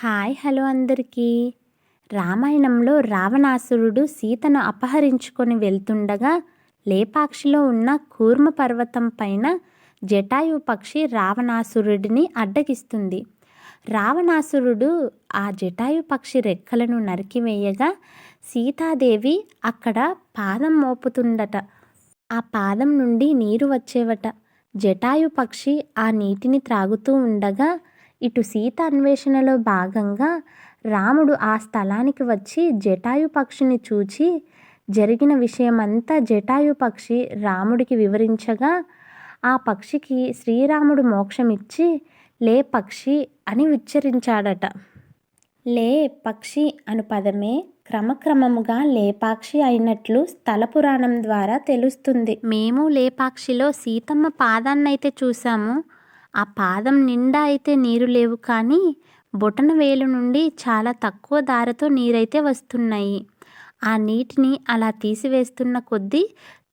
Hi hello అందరికీ. రామాయణంలో రావణాసురుడు సీతను అపహరించుకొని వెళ్తుండగా లేపాక్షిలో ఉన్న కూర్మ పర్వతం పైన జటాయు పక్షి రావణాసురుడిని అడ్డగిస్తుంది. రావణాసురుడు ఆ జటాయు పక్షి రెక్కలను నరికివేయగా సీతాదేవి అక్కడ పాదం మోపుతుండట. ఆ పాదం నుండి నీరు వచ్చేవట. జటాయు పక్షి ఆ నీటిని త్రాగుతూ ఉండగా ఇటు సీత అన్వేషణలో భాగంగా రాముడు ఆ స్థలానికి వచ్చి జటాయు పక్షిని చూచి జరిగిన విషయమంతా జటాయు పక్షి రాముడికి వివరించగా ఆ పక్షికి శ్రీరాముడు మోక్షమిచ్చి లే పక్షి అని ఉచ్చరించాడట. లే పక్షి అను పదమే క్రమక్రమముగా లేపాక్షి అయినట్లు స్థల పురాణం ద్వారా తెలుస్తుంది. మేము లేపాక్షిలో సీతమ్మ పాదాన్నైతే చూసాము ఆ పాదం నిండా అయితే నీరు లేవు కానీ బొటన వేలు నుండి చాలా తక్కువ ధారతో నీరైతే వస్తున్నాయి. ఆ నీటిని అలా తీసివేస్తున్న కొద్దీ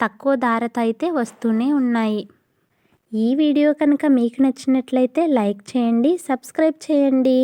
తక్కువ ధారత అయితే వస్తూనే ఉన్నాయి. ఈ వీడియో కనుక మీకు నచ్చినట్లయితే లైక్ చేయండి సబ్స్క్రైబ్ చేయండి.